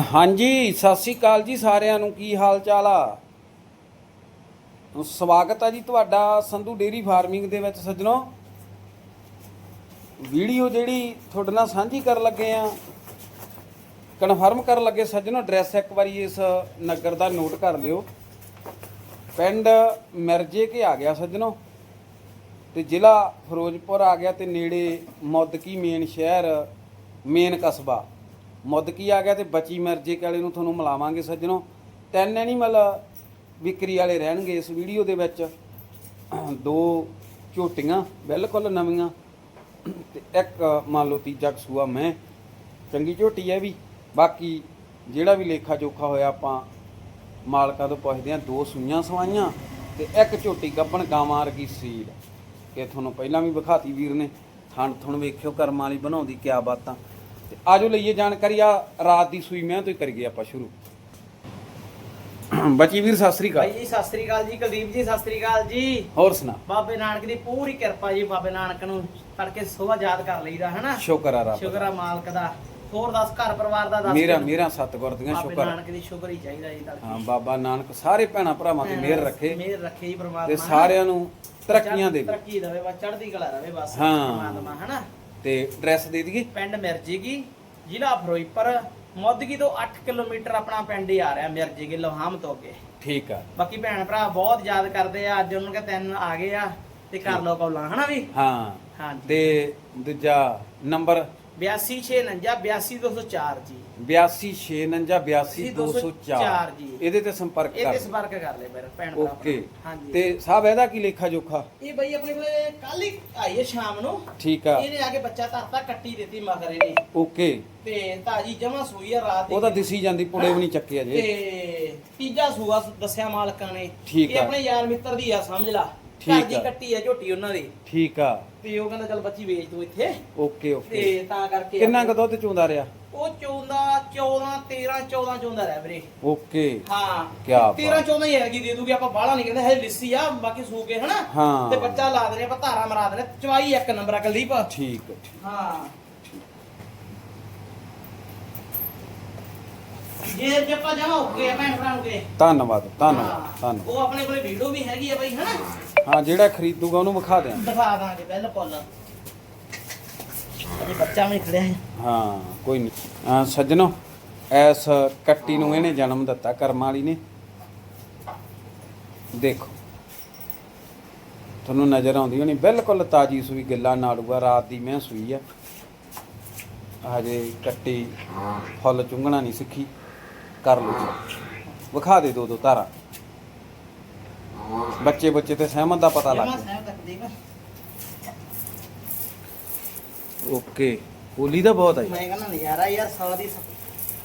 ਹਾਂਜੀ, ਸਤਿ ਸ੍ਰੀ ਅਕਾਲ ਜੀ ਸਾਰਿਆਂ ਨੂੰ। ਕੀ ਹਾਲ ਚਾਲ ਆ? ਸਵਾਗਤ ਆ ਜੀ ਤੁਹਾਡਾ ਸੰਧੂ ਡੇਰੀ ਫਾਰਮਿੰਗ ਦੇ ਵਿੱਚ ਸੱਜਣੋ। ਵੀਡੀਓ ਜਿਹੜੀ ਤੁਹਾਡੇ ਨਾਲ ਸਾਂਝੀ ਕਰਨ ਲੱਗੇ ਆ। ਕਨਫਰਮ ਕਰਨ ਲੱਗੇ ਸੱਜਣੋ, ਐਡਰੈਸ ਇੱਕ ਵਾਰੀ ਇਸ ਨਗਰ ਦਾ ਨੋਟ ਕਰ ਲਿਓ। ਪਿੰਡ ਮਿਰਜੇ ਕੇ ਆ ਗਿਆ ਸੱਜਣੋ ਤੇ ਜ਼ਿਲ੍ਹਾ ਫਿਰੋਜ਼ਪੁਰ ਆ ਗਿਆ ਤੇ ਨੇੜੇ ਮੁੱਦਕੀ ਮੇਨ ਸ਼ਹਿਰ ਮੇਨ ਕਸਬਾ। ਮੁੱਦਕੀ ਆ ਗਿਆ ਤੇ ਬਚੀ ਮਿਰਜੇ ਕੇ ਵਾਲੇ ਨੂੰ ਤੁਹਾਨੂੰ ਮਿਲਾਵਾਂਗੇ ਸੱਜਣੋ। ਤਿੰਨ ਐਨੀਮਲ ਵਿਕਰੀ ਵਾਲੇ ਰਹਿਣਗੇ ਇਸ ਵੀਡੀਓ ਦੇ ਵਿੱਚ। ਦੋ ਝੋਟੀਆਂ, ਬਿਲਕੁਲ ਨਵੀਆਂ। ਤੇ ਇੱਕ, ਮੰਨ ਲਓ ਤੀਜਾ ਕਸੂਆ ਮੈਂ। ਚੰਗੀ ਝੋਟੀ ਹੈ ਵੀ। ਬਾਕੀ ਜਿਹੜਾ ਵੀ ਲੇਖਾ ਜੋਖਾ ਹੋਇਆ ਆਪਾਂ ਮਾਲਕਾਂ ਤੋਂ ਪੁੱਛਦੇ ਆ ਦੋ ਸੂਈਆਂ ਸਵਾਈਆਂ ਤੇ ਇੱਕ ਝੋਟੀ ਗੱਬਣ ਗਾਵਾਂ ਵਰਗੀ ਸੀਲ ਕਿ ਤੁਹਾਨੂੰ ਪਹਿਲਾਂ ਵੀ ਵਿਖਾਤੀ ਵੀਰ ਨੇ। ਥਣ ਥਣ ਵੇਖਿਓ ਕਰਮਾਂ ਵਾਲੀ ਬਣਾਉਂਦੀ ਕਿਆ ਬਾਤਾਂ। ਤੇ ਆਜੋ ਲਈਏ ਜਾਣਕਾਰੀ ਆ ਰਾਤ ਦੀ ਸੂਈ ਮੈਂ ਤੋਂ ਹੀ ਕਰੀਏ ਆਪਾਂ ਸ਼ੁਰੂ। ਬਚੀ ਵੀਰ ਸਤਿ ਸ੍ਰੀ ਭਾਈ ਜੀ ਸਤਿ ਸ੍ਰੀ ਅਕਾਲ ਜੀ ਕੁਲਦੀਪ ਜੀ ਸਤਿ ਸ੍ਰੀ ਅਕਾਲ ਜੀ। ਹੋਰ ਸੁਣਾ। ਬਾਬੇ ਨਾਨਕ ਦੀ ਪੂਰੀ ਕਿਰਪਾ ਜੀ ਬਾਬੇ ਨਾਨਕ ਨੂੰ ਤੜਕੇ ਸੁਬਾਹ ਯਾਦ ਕਰ ਲਈਦਾ ਹਨਾ? ਸ਼ੁਕਰ ਆ ਰੱਬ ਸ਼ੁਕਰ ਆ ਮਾਲਕ ਦਾ। ਹੋਰ ਦੱਸ ਘਰ ਪਰਿਵਾਰ ਦਾ ਦੱਸ ਮੇਰਾ। ਮੇਰਾ ਸਤਿਗੁਰ ਦੀਆਂ ਬਾਬੇ ਸ਼ੁਕਰ ਨਾਨਕ ਦੀ ਸ਼ੁਕਰ ਹੀ ਚਾਹੀਦਾ ਜੀ ਤੜਕੇ। ਹਾਂ ਬਾਬਾ ਨਾਨਕ ਸਾਰੇ ਭੈਣਾ ਭਰਾਵਾਂ ਤੇ ਮਿਹਰ ਰੱਖੇ। ਮਿਹਰ ਰੱਖੇ ਜੀ ਪ੍ਰਮਾਤਮਾ ਤੇ। ਸਾਰਿਆਂ ਨੂੰ ਤਰੱਕੀਆਂ ਦੇਵੇ। ਤਰੱਕੀ ਦੇਵੇ ਬਸ ਚੜ੍ਹਦੀ ਕਲਾ ਰਵੇ ਬਸ ਹਾਂ। ਪ੍ਰਮਾਤਮਾ ਹਨਾ? ਤੇ ਐਡਰੈਸ ਦੇ ਦਈਏ। ਪਿੰਡ ਮਿਰਜੀਗੀ ਜ਼ਿਲ੍ਹਾ ਫਿਰੋਜ਼ਪੁਰ ਮੋਦਗੀ ਤੋਂ 8 ਕਿਲੋਮੀਟਰ ਆਪਣਾ ਪਿੰਡ ਹੀ ਆ ਰਿਹਾ ਮਿਰਜੀਗੀ ਲੋਹਾਮ ਤੋਂ ਅੱਗੇ। ਠੀਕ ਆ। ਬਾਕੀ ਭੈਣ ਭਰਾ ਬਹੁਤ ਯਾਦ ਕਰਦੇ ਆ ਅੱਜ ਉਹਨਾਂ ਕੇ ਤਿੰਨ ਆ ਗਏ ਆ ਤੇ ਕਰ ਲੋ ਕੌਲਾਂ ਹਨਾ ਵੀ? ਹਾਂ। ਹਾਂਜੀ। ਤੇ ਦੂਜਾ ਨੰਬਰ? 8269 82204 ਜੀ। 8269822204 ਜੀ। ਇਹਦੇ ਤੇ ਸੰਪਰਕ ਇਹ ਤੇ ਕਰ ਸੰਪਰਕ ਕਰ ਲੈ ਮੇਰੇ ਭੈਣ ਭਰਾ ਓਕੇ। ਹਾਂਜੀ। ਤੇ ਸਾਹਿਬ ਇਹਦਾ ਕੀ ਲੇਖਾ ਜੋਖਾ? ਇਹ ਬਈ ਆਪਣੇ ਕੋਲੇ ਕੱਲ ਹੀ ਆਈ ਹੈ ਸ਼ਾਮ ਨੂੰ। ਠੀਕ ਆ। ਇਹਨੇ ਆ ਕੇ ਬੱਚਾ ਧਰਤਾ ਕੱਟੀ ਦਿੱਤੀ ਮਗਰ ਇਹਨੇ। ਓਕੇ। ਤੇ ਤਾਜੀ ਜਮਾ ਸੂਈ ਆ ਰਾਤ ਦੀ। ਉਹ ਤਾਂ ਦਿਸੀ ਜਾਂਦੀ ਪੁੜੇ ਵੀ ਨਹੀਂ ਚੱਕੇ ਅਜੇ। ਤੇ ਤੀਜਾ ਸੂਆ ਦੱਸਿਆ ਮਾਲਕਾਂ ਨੇ। ਠੀਕ ਇਹ ਆ। ਆਪਣੇ ਯਾਰ ਮਿੱਤਰ ਦੀ ਆ ਸਮਝ ਲਾ। ਠੀਕ ਘਰ ਦੀ ਆ। ਕੱਟੀ ਆ ਝੋਟੀ ਉਹਨਾਂ ਦੀ। ਠੀਕ ਆ। ਤੇ ਉਹ ਕਹਿੰਦਾ ਚੱਲ ਬੱਚੀ ਵੇਚ ਦੋ ਇੱਥੇ। Okay okay. ਤੇ ਤਾਂ ਕਰਕੇ ਕਿੰਨਾ ਕੁ ਦੁੱਧ ਚੋਂਦਾ ਰਿਹਾ? ਉਹ 14 14 13 14 ਚੋਂਦਾ ਰਹਿ ਵੀਰੇ। ਓਕੇ। ਹਾਂ ਕਿਆ ਬਾਤ। 13 14 ਹੀ ਹੈਗੀ ਦੇ ਦੂਗੀ ਆਪਾਂ ਬਾਹਲਾ ਨਹੀਂ ਕਹਿੰਦੇ ਹੈ ਲਿੱਸੀ ਆ ਬਾਕੀ ਸੂ ਕੇ ਹਨਾ? ਹਾਂ। ਤੇ ਬੱਚਾ ਲਾ ਦੇਣੇ ਆਪਾਂ ਧਾਰਾ ਮਰਾ ਦੇਣੇ ਚਵਾਈ ਇੱਕ ਨੰਬਰ ਆ ਕੁਲਦੀਪ। ਠੀਕ ਆ, ਠੀਕ ਹਾਂ। ਜੇ ਜੇ ਆਪਾਂ ਜਮਾ ਹੋ ਗਏ ਭੈਣ ਭਰਾ ਨੂੰ ਕੇ ਧੰਨਵਾਦ ਧੰਨਵਾਦ। ਉਹ ਆਪਣੇ ਕੋਲੇ ਵੀਡੀਓ ਵੀ ਹੈਗੀ ਆ ਬਈ ਹਨਾ? ਹਾਂ ਜਿਹੜਾ ਖਰੀਦੂਗਾ ਉਹਨੂੰ ਵਿਖਾ ਦਿਆਂ ਦਿਖਾ ਦਾਂਗੇ ਬਿਲਕੁਲ। ਅਜੇ ਬੱਚਾ ਵੀ ਖੜਿਆ ਹੈ ਹਾਂ ਕੋਈ ਨਹੀਂ ਸੱਜਣੋ ਐਸ ਕੱਟੀ ਨੂੰ ਇਹਨੇ ਜਨਮ ਦਿੱਤਾ ਕਰਮਾਂ ਵਾਲੀ ਨੇ। ਦੇਖੋ। ਤੁਹਾਨੂੰ ਨਜ਼ਰ ਆਉਂਦੀ ਹੋਣੀ ਬਿਲਕੁਲ ਤਾਜੀ ਸੂਈ ਗਿੱਲਾ ਨਾੜੂਆ ਰਾਤ ਦੀ ਮੈਂ ਸੂਈ ਆ। ਹਜੇ ਕੱਟੀ ਫੁੱਲ ਚੁੰਗਣਾ ਨਹੀਂ ਸਿੱਖੀ। ਕਰ ਲਓ। ਵਿਖਾ ਦੇ ਦੋ ਦੋ ਤਾਰਾ ਬੱਚੇ ਬੱਚੇ ਤੇ ਸਹਿਮਤ ਦਾ ਪਤਾ ਲੱਗ ਗਿਆ ਸਾਹਿਬ ਤਕਦੀਪ ਓਕੇ ਹੋਲੀ ਦਾ ਬਹੁਤ ਆਈ। ਮੈਂ ਕਹਿੰਦਾ ਨਜ਼ਾਰਾ ਯਾਰ ਸੌ ਦੀ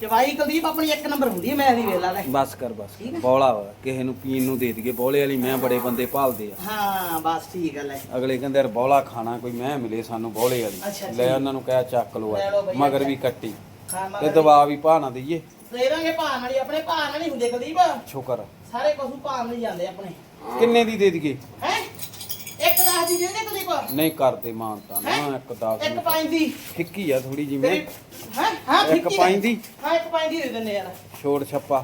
ਚਵਾਈ ਕੁਲਦੀਪ ਆਪਣੀ ਇੱਕ ਨੰਬਰ ਹੁੰਦੀ ਹੈ ਮੈਂ ਦੀ ਵੇਲਾ ਲੈ ਬਸ ਕਰ ਬਸ ਠੀਕ ਹੈ। ਬੋਲਾ ਵਾ ਕਿਸੇ ਨੂੰ ਪੀਣ ਨੂੰ ਦੇ ਦਈਏ ਬੋਲੇ ਵਾਲੀ ਮੈਂ ਬੜੇ ਬੰਦੇ ਭਾਲਦੇ ਆ। ਹਾਂ ਬਸ ਠੀਕ ਹੈ। ਲੈ ਅਗਲੇ ਕਹਿੰਦੇ ਯਾਰ ਬੋਲਾ ਖਾਣਾ ਕੋਈ ਮੈਂ ਮਿਲੇ ਸਾਨੂੰ ਬੋਲੇ ਅੱਛਾ, ਵਾਲੀ ਠੀਕ। ਲੈ ਉਹਨਾਂ ਨੂੰ ਕਹਿਆ ਚੱਕ ਲਓ ਲੈ ਲਓ। ਬਈ, ਮਗਰ। ਵੀ ਕੱਟੀ। ਹਾਂ ਤੇ ਦਵਾ ਵੀ ਭਾਣਾ ਦਈਏ। ਦੇ ਦਾਂਗੇ ਨਾਲ ਹੀ ਆਪਣੇ ਭਾਅ ਨਾਲ ਹੀ ਹੁੰਦੇ ਕੁਲਦੀਪ। ਸ਼ੁਕਰ। ਸਾਰੇ ਪਸ਼ੂ ਭਾਅ ਨਾਲ ਹੀ ਜਾਂਦੇ ਆਪਣੇ। ਕਿੰਨੇ ਦੀ ਦੇ ਦਈਏ? ਹੈ? ਦਸ ਦੀ ਦੇ ਨਹੀਂ ਕਰਦੇ ਮਾਨਤਾ ਨਾ ਹੈਂ? ਇੱਕ 10 ਇੱਕ ਦੀ ਫਿੱਕੀ ਆ ਥੋੜੀ ਜੀ ਮੈਂ। ਤੇਰੀ ਹੈ? ਹਾਂ ਇੱਕ ਫਿੱਕੀ ਦੇ। ਹਾਂ ਇੱਕ ਪੰਜ ਦੀ ਦੇ ਦਿੰਦੇ ਯਾਰ। ਛੋੜ ਛੱਪਾ।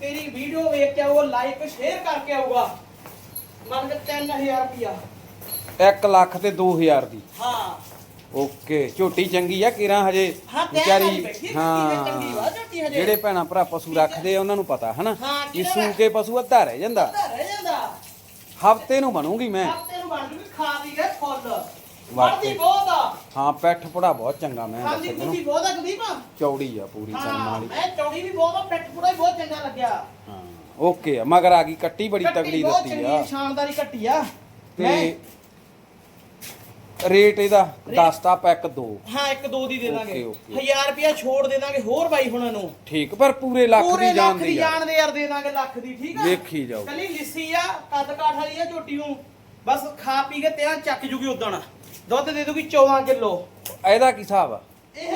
ਤੇਰੀ ਵੀਡੀਓ ਵੇਖ ਕੇ ਉਹ ਲਾਈਕ ਸ਼ੇਅਰ ਕਰਕੇ ਆਊਗਾ। ਮੰਨ ਕੇ 3000 ਰੁਪਿਆ 1 ਲੱਖ ਤੇ 2000 ਦੀ। ਹਾਂ। ਓਕੇ ਝੋਟੀ ਚੰਗੀ ਆ ਕਿਰਾਂ ਹਜੇ ਹਾਂ, ਤੈਅ ਨਾਲ ਵਿਚਾਰੀ ਬੈਠੀ, ਝੋਟੀ ਚੰਗੀ ਵਾ, ਝੋਟੀ ਹਜੇ। ਜਿਹੜੇ ਭੈਣਾ ਭਰਾ ਪਸ਼ੂ ਰੱਖਦੇ ਆ ਉਹਨਾਂ ਨੂੰ ਪਤਾ ਹਨਾ? ਹਾਂ, ਇਹ ਕਿਹੜਾ ਸੂ ਕੇ ਪਸ਼ੂ ਅੱਧਾ ਰਹਿ ਜਾਂਦਾ। ਅੱਧਾ ਰਹਿ ਜਾਂਦਾ। ਹਫ਼ਤੇ ਨੂੰ ਬਣੂਗੀ ਮੈਂ। ਹਫ਼ਤੇ ਨੂੰ ਬਣ ਜੂਗੀ ਖਾ ਪੀ ਕੇ ਫੁੱਲ। ਵਾਕਈ। ਵਰਦੀ ਬਹੁਤ ਆ। ਹਾਂ ਪੈਠ ਪੜਾ ਬਹੁਤ ਚੰਗਾ ਮੈਂ ਖਾਂਦੀ ਦੱਸ ਕੁੰਦੀ ਬਹੁਤ ਆ ਕੁਲਦੀਪ ਚੌੜੀ ਆ ਪੂਰੀ ਕਰਮ ਹਾਂ ਵਾਲੀ। ਮੈਂ ਚੌੜੀ ਵੀ ਬਹੁਤ ਆ ਪਿੱਠ ਪੂੜਾ ਵੀ ਬਹੁਤ ਚੰਗਾ ਲੱਗਿਆ। ਹਾਂ ਓਕੇ ਆ ਮਗਰ ਆ ਗਈ ਕੱਟੀ ਬੜੀ ਕੱਟੀ ਤਗੜੀ ਬਹੁਤ ਦਿੱਤੀ ਚੰਗੀ ਆ। ਸ਼ਾਨਦਾਰੀ ਕੱਟੀ ਆ। ਤੇ ਰੇਟ ਇਹਦਾ ਦੱਸਤਾ ਪੈਕ ਦੋ। ਹਾਂ ਇੱਕ ਦੋ ਦੀ ਦੇ ਦਾਂਗੇ। Okay, okay. 1000 ਰੁਪਿਆ ਛੋੜ ਦੇ ਦਾਂਗੇ ਹੋਰ ਬਾਈ ਹੁਣਾਂ ਨੂੰ। ਠੀਕ ਪਰ ਪੂਰੇ ਲੱਖ ਪੂਰੇ ਦੀ ਜਾਣ ਲੱਖ ਦੀ ਦੀ ਆ। ਜਾਣ ਦੇ ਯਾਰ ਦੇ ਦਾਂਗੇ ਲੱਖ ਦੀ ਠੀਕ ਆ? ਵੇਖੀ ਜਾਓ। ਕੱਲੀ ਲਿੱਸੀ ਆ ਕੱਦ ਕਾਠ ਵਾਲੀ ਆ ਝੋਟੀ ਨੂੰ। ਬਸ ਖਾ ਪੀ ਕੇ ਤਿਆਂ ਚੱਕ ਜੂਗੀ ਉਦਣ। ਦੁੱਧ ਦੇ ਦੂਗੀ 14 ਕਿਲੋ। ਇਹਦਾ ਕੀ ਹਿਸਾਬ ਆ? ਇਹ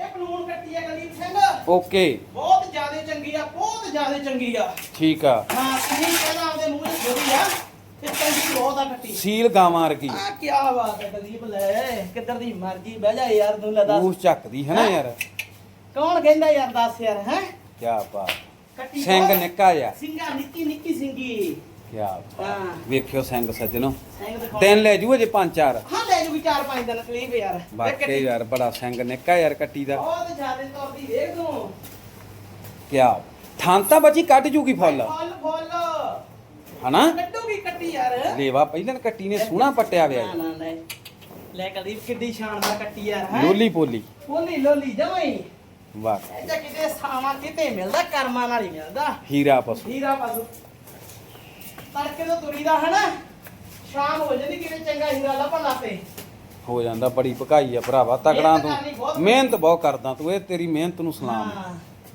ਇਹ ਪਲੂਣ ਕੱਟੀ ਆ ਗਲੀਬ ਸਿੰਘ ਓਕੇ। ਬਹੁਤ ਜ਼ਿਆਦਾ ਚੰਗੀ ਆ ਬਹੁਤ ਜ਼ਿਆਦਾ ਚੰਗੀ ਆ। ਠੀਕ ਆ। ਹਾਂ ਤੁਸੀਂ ਕਹਿੰਦਾ ਆਪਦੇ ਮੂੰਹ 'ਚ ਜੋੜੀ ਆ ਤੇ ਚੰਗੀ ਬਹੁਤ ਆ ਕੱਟੀ। ਸੀਲ ਗਾਵਾਂ ਵਰਗੀ। ਆ ਕੀ ਬਾਤ ਹੈ ਗਲੀਬ ਲੈ ਕਿੱਧਰ ਦੀ ਮਰਜ਼ੀ ਬਹਿ ਜਾ ਯਾਰ ਤੂੰ ਲੈ ਦੱਸ। ਉਸ ਚੱਕਦੀ ਹੈ ਨਾ ਯਾਰ। ਕੌਣ ਕਹਿੰਦਾ ਯਾਰ ਦੱਸ ਯਾਰ ਹੈ? ਕੀ ਬਾਤ। ਕੱਟੀ ਸਿੰਘ ਬਹੁਤ- ਨਿੱਕਾ ਜਿਹਾ। ਸਿੰਘਾ ਨਿੱਕੀ ਨਿੱਕੀ ਸਿੰਘੀ ਕੀ ਬਾਤ ਹਾਂ। ਵੇਖਿਓ ਸਿੰਘ ਸੱਜਣੋ। ਸਿੰਘ। ਦਿਨ ਲੈ ਜੂ ਅਜੇ ਪੰਜ ਚਾਰ। ਹਾਂ ਲੈ ਜੂਗੀ ਚਾਰ ਪੰਜ ਦਿਨ ਕਲੀਪ ਯਾਰ। ਇਹ ਵਾਕਈ ਕੱਟੀ ਯਾਰ ਬੜਾ ਸਿੰਘ ਨਿੱਕਾ ਯਾਰ ਕੱਟੀ ਦਾ। ਬਹੁਤ ਜ਼ਿਆਦਾ ਤੁਰਦੀ ਵੇਖ ਤੂੰ। ਕੀ ਥਾਂ ਤਾਂ ਬੱਚੀ ਕੱਢ ਜੂਗੀ ਫੁੱਲ। ਫੁੱਲ ਫੁੱਲ। ਹਨਾ? ਕੱਢੂਗੀ ਕੱਟੀ ਯਾਰ। ਲੇਵਾ ਪਹਿਲਾਂ ਕੱਟੀ ਨੇ ਸੋਹਣਾ ਪੱਟਿਆ ਵਿਆ ਨਾ, ਨਾ, ਲੈ ਲੈ ਕਲੀਪ ਕਿੱਡੀ ਸ਼ਾਨਦਾਰ ਕੱਟੀ ਯਾਰ ਹੈ? ਲੋਲੀ ਪੋਲੀ। ਲੋਲੀ ਲੋਲੀ ਜਮਾਈ। ਵਾਹ। ਇਹਦਾ ਕਿਤੇ ਸਾਵਾਂ ਕਿਤੇ ਮਿਲਦਾ ਕਰਮਾਂ ਨਾਲ ਹੀ ਮਿਲਦਾ। ਹੀਰਾ ਪਸ਼ੂ। ਹੀਰਾ ਪਾਸੂ। ਤੜਕੇ ਤੋਂ ਤੁਰੀਦਾ ਹਨਾ। ਸ਼ਾਮ ਹੋ ਜਾਂਦੀ ਕਿਤੇ ਚੰਗਾ ਹੀਰਾ ਲੱਭਣ ਲੱਪੇ ਹੋ ਜਾਂਦਾ ਬੜੀ ਭਕਾਈ ਆ ਭਰਾਵਾ ਤਕੜਾਂ ਮਿਹਨਤ ਕਰਨੀ ਬਹੁਤ- ਤੂੰ ਮਿਹਨਤ ਬਹੁਤ ਕਰਦਾ ਤੂੰ ਇਹ ਤੇਰੀ ਮਿਹਨਤ ਨੂੰ ਸਲਾਮ।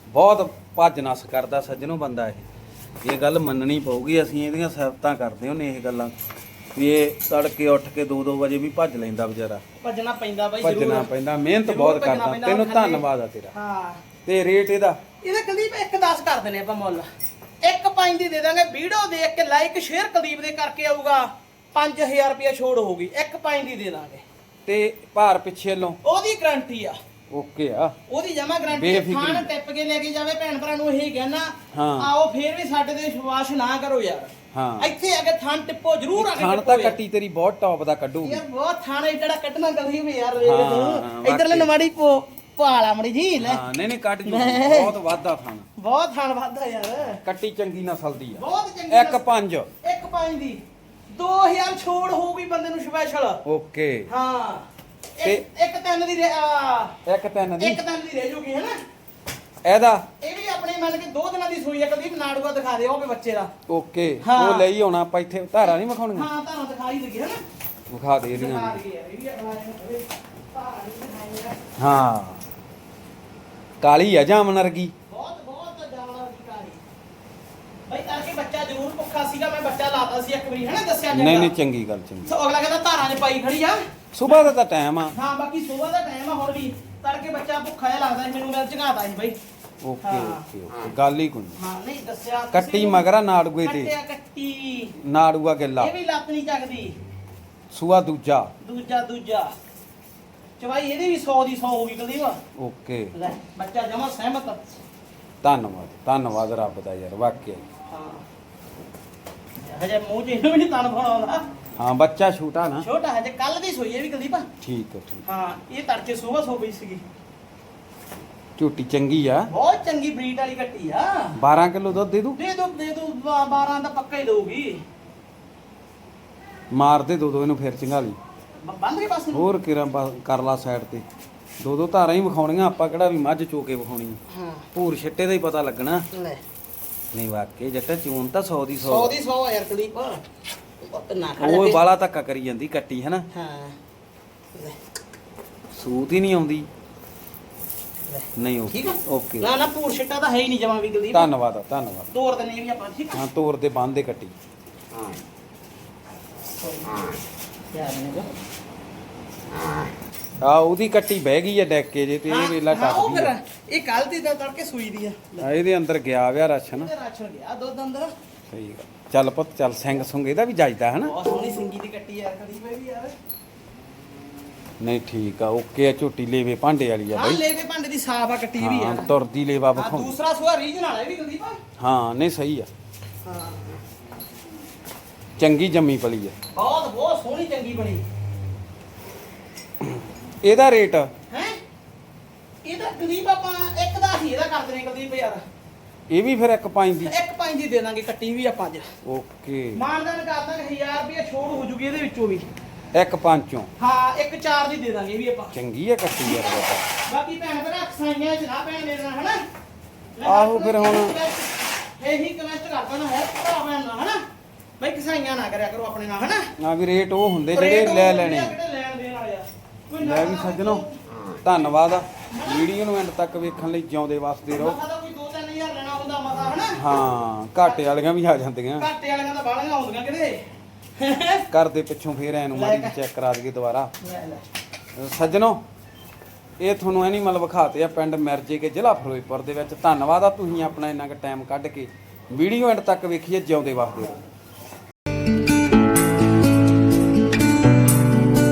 ਬਹੁਤ ਭੱਜ ਨਸ ਕਰਦਾ ਸੱਜਣੋ ਬੰਦਾ ਇਹ। ਇਹ ਗੱਲ ਮੰਨਣੀ ਪਊਗੀ ਅਸੀਂ ਇਹਦੀਆਂ ਸਿਫਤਾਂ ਕਰਦੇ ਹੁੰਨੇ ਇਹ ਗੱਲਾਂ। ਵੀ ਇਹ ਤੜਕੇ ਉੱਠ ਕੇ 2-2 ਵਜੇ ਵੀ ਭੱਜ ਲੈਂਦਾ ਵਿਚਾਰਾ। ਭੱਜਣਾ ਪੈਂਦਾ ਬਾਈ ਭੱਜਣਾ ਜ਼ਰੂਰ। ਪੈਂਦਾ ਮਿਹਨਤ ਜ਼ਰੂਰ ਬਹੁਤ ਭੱਜਣਾ ਕਰਦਾ। ਪੈਂਦਾ, ਤੈਨੂੰ ਖਾਲੀ- ਧੰਨਵਾਦ ਆ ਤੇਰਾ। ਹਾਂ। ਤੇ ਰੇਟ ਇਹਦਾ? ਇਹਦਾ ਕੁਲਦੀਪ ਇੱਕ 10 ਕਰ ਦਿੰਨੇ ਆਪਾਂ ਮੁੱਲ। ਇੱਕ ਪੰਜ ਦੀ ਦੇ ਦਾਂਗੇ। ਵੀਡੀਓ ਦੇਖ ਕੇ ਲਾਈਕ ਸ਼ੇਅਰ ਕੁਲਦੀਪ ਦੇ ਕਰਕੇ ਆਊਗਾ। 5000 ਰੁਪਏ ਛੋੜ ਹੋਊਗੀ ਇੱਕ ਪੰਜ ਦੀ ਦੇ ਦਾਂਗੇ। ਤੇ ਭਾਰ ਪਿੱਛੇ ਲੋ ਉਹਦੀ ਗਰੰਟੀ ਆ। ਓਕੇ ਆ। ਉਹਦੀ ਜਮਾ ਗਰੰਟੀ ਬੇਫਿਕਰੀ। ਖਾਣ ਟਿੱਪ ਕੇ ਲੈ ਕੇ ਜਾਵੇ ਭੈਣ ਭਰਾ ਨੂੰ ਇਹ ਕਹਿਣਾ ਹਾਂ। ਆਓ ਫੇਰ ਵੀ ਸਾਡੇ ਤੇ ਵਿਸ਼ਵਾਸ ਨਾ ਕਰੋ ਯਾਰ। ਹਾਂ। ਇੱਥੇ ਆ ਕੇ ਥਣ ਟਿੱਪੋ ਜ਼ਰੂਰ ਆ ਕੇ ਖਾਣ ਟਿੱਪੋ ਤਾਂ ਯਾਰ। ਕੱਟੀ ਤੇਰੀ ਬਹੁਤ ਟੌਪ ਦਾ ਕੱਢੂਗੀ। ਯਾਰ ਬਹੁਤ ਥਾਣੇ ਜਿਹੜਾ ਕੱਢਣਾ ਗਲੀ ਵੀ ਯਾਰ ਹਾਂ, ਤੂੰ। ਇਧਰਲੇ ਵਾਕਈ। ਨਵਾੜੀ ਪੋ। ਪਾਲਾ ਮੜੀ ਜੀ ਲੈ। ਹਾਂ ਨਹੀਂ ਨਹੀਂ ਕੱਢ ਜੂ। ਬਹੁਤ ਵਾਧਾ ਖਾਣ। ਬਹੁਤ ਥਾਣ ਵੱਧਦਾ ਯਾਰ। ਕੱਟੀ ਚੰਗੀ ਨਸਲ ਦੀ ਆ। ਬਹੁਤ ਚੰਗੀ ਇੱਕ ਨਸਲ- ਪੰਜ। ਇੱਕ ਪੰਜ ਦੀ। 2000 ਛੋੜ ਹੋਊਗੀ ਬੰਦੇ ਨੂੰ ਸਪੈਸ਼ਲ ਓਕੇ। ਹਾਂ। ਇੱਕ ਇੱਕ ਤਿੰਨ ਦੀ ਰਹਿ- ਆ, ਇੱਕ ਤਿੰਨ ਦੀ। ਇੱਕ ਤਿੰਨ ਦੀ ਰਹਿ ਜੂਗੀ ਹੈਨਾ? ਇਹਦਾ? ਇਹ ਵੀ ਆਪਣੇ ਮੰਨ ਕੇ ਦੋ ਦਿਨਾਂ ਦੀ ਸੂਈ ਹੈ ਕਦੀ ਨਾੜੂਆ ਦਿਖਾ ਦੇ ਉਹ ਵੀ ਬੱਚੇ ਦਾ। ਓਕੇ। ਹਾਂ। ਉਹ ਲਈ ਆਉਣਾ ਆਪਾਂ ਇੱਥੇ ਧਾਰਾ ਨਹੀਂ ਵਿਖਾਉਣੀਆਂ? ਹਾਂ ਤੁਹਾਨੂੰ ਦਿਖਾਈ ਦੇਗੀ ਹੈਨਾ? ਵਿਖਾ ਦੇ ਇਹਦੀਆਂ ਦਿਖਾ ਦਈਏ ਯਾਰ, ਇਹ ਵੀ ਆਪਣਾ ਇਹ ਭਾਰਾ ਨਹੀਂ ਦਿਖਾਈ ਯਾਰ। ਹਾਂ। ਕਾਲੀ ਆ ਜਾਮਨ ਵਰਗੀ? ਬਹੁਤ ਬਹੁਤ ਜਾਵਣਾ ਦੀ ਕਹਾਣੀ ਬਈ ਕਰਕੇ ਬੱਚਾ ਜ਼ਰੂਰ ਭੁੱਖਾ ਸੀਗਾ ਮੈਂ ਬੱਚਾ ਲਾਤਾ ਸੀ ਇੱਕ ਵਾਰੀ ਹੈਨਾ ਦੱਸਿਆ ਨਹੀਂ ਨਹੀਂ ਚੰਗੀ ਗੱਲ ਚੰਗੀ। ਸੋ ਅਗਲਾ ਕਹਿੰਦਾ ਧਾਰਾਂ 'ਚ ਪਾਈ ਖੜੀ ਆ। ਸਵੇਰ ਦਾ ਤਾਂ ਟਾਈਮ ਆ। ਹਾਂ ਬਾਕੀ ਸਵੇਰ ਦਾ ਟਾਈਮ ਆ ਹੁਣ ਵੀ। ਤੜਕੇ ਬੱਚਾ ਭੁੱਖਾ ਜਿਹਾ ਲੱਗਦਾ ਸੀ, ਮੈਨੂੰ ਮੈਂ ਝਗਾਤਾ ਸੀ ਬਈ। ਓਕੇ ਹਾਂ। ਓਕੇ ਓਕੇ ਗੱਲ ਹੀ ਕੋਈ ਨੀ। ਹਾਂ ਨਹੀਂ ਦੱਸਿਆ ਕਿਸੇ ਕੱਟੀ ਨੂੰ। ਮਗਰਾ ਨਾੜੂਏ ਤੇ। ਕੱਟਿਆ ਕੱਟੀ। ਨਾੜੂਆ ਗਿੱਲਾ ਇਹ ਵੀ ਲੱਤ ਨਹੀਂ ਚੱਕਦੀ। ਸੂਆ ਦੂਜਾ। ਦੂਜਾ ਦੂਜਾ। ਚਵਾਈ ਇਹਦੀ ਵੀ 100 ਦੀ 100 ਹੋ ਗਈ ਕੁਲਦੀਪ। ਓਕੇ। ਲੈ ਬੱਚਾ ਜਮਾ ਸਹਿਮਤ। ਧੰਨਵਾਦ ਧੰਨਵਾਦ ਰੱਬ ਦਾ ਯਾਰ ਵਾਕਿਆ ਹਾਂ। ਹਜੇ ਮੂੰਹ 'ਚ ਇਹਨੂੰ ਵੀ ਨਹੀਂ ਤਨ ਫੜਾਉਂਦਾ ਹਾਂ ਬੱਚਾ ਛੋਟਾ ਨਾ। ਛੋਟਾ ਹਜੇ ਕੱਲ ਦੀ ਸੋਈ ਹੈ ਵੀ ਕੁਲਦੀਪ। ਠੀਕ ਹੈ ਠੀਕ। ਹਾਂ ਇਹ ਤੜਕੇ ਸਵੇਰ ਸੋ ਪਈ ਸੀਗੀ। ਝੂਟੀ ਚੰਗੀ ਆ। ਬਹੁਤ ਚੰਗੀ ਬਰੀਡ ਵਾਲੀ ਕੱਟੀ ਆ। 12 ਕਿਲੋ ਦੁੱਧ ਦੇ ਦੂ? ਦੇ ਦੋ ਦੇ ਦੋ 12 ਦਾ ਪੱਕਾ ਹੀ ਦਊਗੀ ਮਾਰ ਦੇ ਦੋ ਦੋ ਇਹਨੂੰ ਫਿਰ ਚੰਗਾਲੀ ਬੰਦ ਕੇ ਪਾਸ ਨੂੰ? ਹੋਰ ਕਿਰਾਂ ਕਰ ਲਾ ਸਾਈਡ ਤੇ। ਦੋ ਦੋ ਧਾਰਾਂ ਹੀ ਵਿਖਾਉਣੀਆਂ ਆਪਾਂ ਕਿਹੜਾ ਵੀ ਮੱਝ ਚੋ ਕੇ ਵਿਖਾਉਣੀ ਆ। ਹਾਂ। ਭੂਰ ਛਿੱਟੇ ਦਾ ਹੀ ਪਤਾ ਲੱਗਣਾ। ਲੈ। ਨਹੀਂ ਵਾਕਈ ਜੱਟਾ ਚੂਨ ਤਾਂ 100 ਦੀ 100 100 ਦੀ 100 ਆ ਯਾਰ ਕੁਲਦੀਪ ਪੁੱਤ ਨਾ ਉਹ ਲੱਗੇ। ਬਾਲਾ ਧੱਕਾ ਕਰੀ ਜਾਂਦੀ ਕੱਟੀ ਹੈ ਨਾ ਹਾਂ। ਲੈ। ਸੂਤ ਹੀ ਨਹੀਂ ਆਉਂਦੀ। ਲੈ। ਨਹੀਂ ਠੀਕ ਆ? ਓਕੇ। ਨਾ ਨਾ ਪੂਰ ਛਿੱਟਾ ਤਾਂ ਹੈ ਹੀ ਨਹੀਂ ਜਮਾ ਵੀ ਕੁਲਦੀਪ ਧੰਨਵਾਦ ਆ, ਧੰਨਵਾਦ। ਤੋੜ ਦਿੰਨੇ ਵੀ ਆਪਾਂ ਠੀਕ ਆ? ਹਾਂ ਤੋਰ ਦੇ ਬੰਦ ਦੇ ਕੱਟੀ। ਹਾਂ। ਆ ਉਹਦੀ ਕੱਟੀ ਬਹਿ ਗਈ ਆ ਡੈਕ ਕੇ ਜੇ ਤੇ ਇਹ ਵੇਲਾ ਹਾਂ, ਉਹ ਫਿਰ ਆ। ਇਹ ਕੱਲ ਦੀ ਤਾਂ ਤੜਕੇ ਸੂਈ ਦੀ ਆ। ਆ, ਇਹਦੇ ਅੰਦਰ ਗਿਆ ਵਿਆ ਰਾਸ਼ਨ ਇਹਦੇ ਰਾਸ਼ਨ ਗਿਆ ਦੁੱਧ ਅੰਦਰ। ਸਹੀ ਗੱਲ। ਚੱਲ ਪੁੱਤ ਚੱਲ ਸਿੰਘ ਸੁੰਗ ਇਹਦਾ ਵੀ ਜਾਇਦਾ ਹੈ ਨਾ? ਬਹੁਤ ਸੋਹਣੀ ਸਿੰਗੀ ਦੀ ਕੱਟੀ ਯਾਰ ਕਦੀ ਵੀ ਯਾਰ ਨਹੀਂ ਠੀਕ ਆ ਓਕੇ ਆ ਝੋਟੀ ਲੇਵੇ ਭਾਂਡੇ ਵਾਲੀ ਆ ਹਾਂ ਬਈ। ਭਾਂਡੇ ਦੀ ਸਾਫ਼ ਆ ਕੱਟੀ ਵੀ ਹਾਂ ਯਾਰ ਤੁਰਦੀ ਲੇਵਾ ਹਾਂ ਵਿਖਾਉਂ। ਦੂਸਰਾ ਸੂਆ ਰੀਜਨਲ ਹੈ ਵੀ ਕੁਲਦੀਪ ਹਾਂ ਨਹੀਂ ਸਹੀ ਆ। ਹਾਂ। ਚੰਗੀ ਜੰਮੀ ਪਲੀ ਆ ਬਹੁਤ ਬਹੁਤ ਸੋਹਣੀ ਚੰਗੀ ਬਣੀ ਇਹਦਾ ਰੇਟ? ਹੈ? ਇਹਦਾ ਕੁਲਦੀਪ ਆਪਾਂ ਇੱਕ ਦਾ ਸੀ ਇਹਦਾ ਕਰ ਦਨੇ ਕੁਲਦੀਪ ਯਾਰ। ਇਹ ਵੀ ਫਿਰ ਇੱਕ ਪੰਜ ਦੀ? ਇੱਕ ਪੰਜ ਦੀ ਦੇ ਦਾਂਗੇ ਕੱਟੀ ਵੀ ਆਪਾਂ ਅੱਜ। ਓਕੇ। ਮਾਨਦਾਨ ਕਰ ਦਾਂਗੇ 1000 ਰੁਪਏ ਛੋੜ ਹੋ ਜੂਗੀ ਇਹਦੇ ਵਿੱਚੋਂ ਵੀ। ਇੱਕ ਪੰਜੋਂ ਹਾਂ ਇੱਕ ਚਾਰ ਦੀ ਦੇ ਦਾਂਗੇ ਇਹ ਵੀ ਆਪਾਂ। ਚੰਗੀ ਆ ਕੱਟੀ ਯਾਰ ਬਾਬਾ ਬਾਕੀ ਭੈਣ ਭਰਾ ਖਸਾਈਆਂ ਚ ਨਾ ਭੈਣ ਦੇ ਦੇਣਾ ਹਨਾ? ਆਹੋ ਫਿਰ ਹੁਣ- ਇਹੀ ਕਮੈਂਟ ਕਰ ਦੇਣਾ ਹੈ ਭਰਾ ਭੈਣ ਨਾਲ ਹਨਾ? ਬਈ ਖਸਾਈਆਂ ਨਾ ਕਰਿਆ ਕਰੋ ਆਪਣੇ ਨਾਲ ਹਨਾ? ਨਾ ਵੀ ਰੇਟ ਉਹ ਹੁੰਦੇ ਜਿਹੜੇ ਉਹ ਲੈ ਹੁੰਦੇ ਲੈਣੇ ਆ। ਆ। ਜਿਹੜੇ ਲੈਣ ਦੇਣ ਵਾਲੇ ਆ। ਕੋਈ ਲੈ ਵੀ ਸੱਜਣੋ ਧੰਨਵਾਦ ਆ। ਵੀਡੀਓ ਨੂੰ ਐਂਡ ਤੱਕ ਵੇਖਣ ਲਈ ਜਿਉਂਦੇ ਵਸਦੇ ਰਹੋ। ਮਸਾ ਤਾਂ ਕੋਈ 2-3000 ਲੈਣਾ ਹੁੰਦਾ ਮਸਾ ਹਨਾ? ਹਾਂ ਘਾਟੇ ਵਾਲੀਆਂ ਵੀ ਆ ਜਾਂਦੀਆਂ। ਘਾਟੇ ਵਾਲਿਆਂ ਦਾ ਬਾਹਲੀਆਂ ਆਉਂਦੀਆਂ ਕਿਤੇ। ਘਰ ਦੇ ਪਿੱਛੋਂ ਫੇਰ ਐਨੂੰ ਮਾਰੀ ਚੈੱਕ ਕਰਾ ਦਈਏ ਦੁਬਾਰਾ। ਲੈ ਲੈ। ਸੱਜਣੋ ਇਹ ਤੁਹਾਨੂੰ ਐਨੀਮਲ ਵਿਖਾਤੇ ਆ ਪਿੰਡ ਮਿਰਜੇ ਕੇ ਜ਼ਿਲ੍ਹਾ ਫਿਰੋਜ਼ਪੁਰ ਦੇ ਵਿੱਚ। ਧੰਨਵਾਦ ਆ ਤੁਸੀਂ ਆਪਣਾ ਇੰਨਾ ਕੁ ਟਾਈਮ ਕੱਢ ਕੇ। ਵੀਡੀਓ ਐਂਡ ਤੱਕ ਵੇਖੀਏ ਜਿਉਂਦੇ ਵਸਦੇ ਰਹੋ।